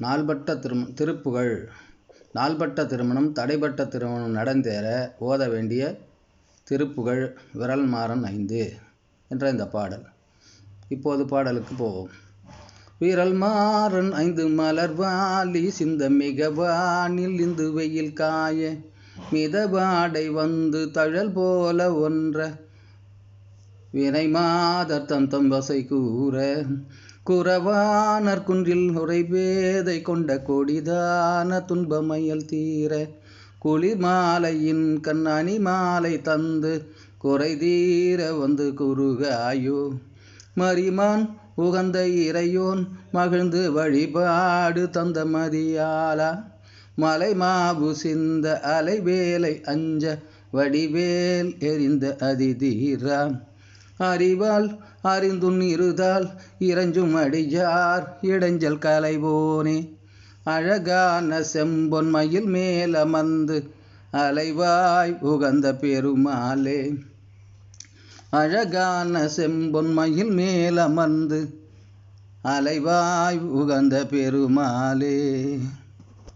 நாள்பட்ட திரும திருப்புகழ் நாள்பட்ட திருமணம் தடைபட்ட திருமணம் நடந்தேற ஓத வேண்டிய திருப்புகழ் விரல்மாறன் ஐந்து என்ற இந்த பாடல். இப்போது பாடலுக்கு போவோம். விரல் மாறன் ஐந்து மலர் வாலி சிந்த மிக வானில் இந்து வெயில் காய மிதவாடை வந்து தழல் போல ஒன்ற வினை மாதர் தம் தம் வசை கூற குறவானர் குன்றில் உரைவேதை கொண்ட கொடிதான துன்பமையல் தீர குளிர் மாலையின் கண்ணாணி மாலை தந்து குறை தீர வந்து குறுகாயோ மரிமான் உகந்த இறையோன் மகிழ்ந்து வழிபாடு தந்த மதியாலா மலை மாவு சிந்த அலைவேலை அஞ்ச வடிவேல் எரிந்த அதிதீரா. அறிவால் அறிந்துன் இருதால் இறஞ்சும் அடியார் இடைஞ்சல் கலைவோனே. அழகான செம்பொன் மயில் மேலமர்ந்து அலைவாய் உகந்த பெருமாளே. அழகான செம்பொன் மயில் மேலமர்ந்து அலைவாய் உகந்த பெருமாளே.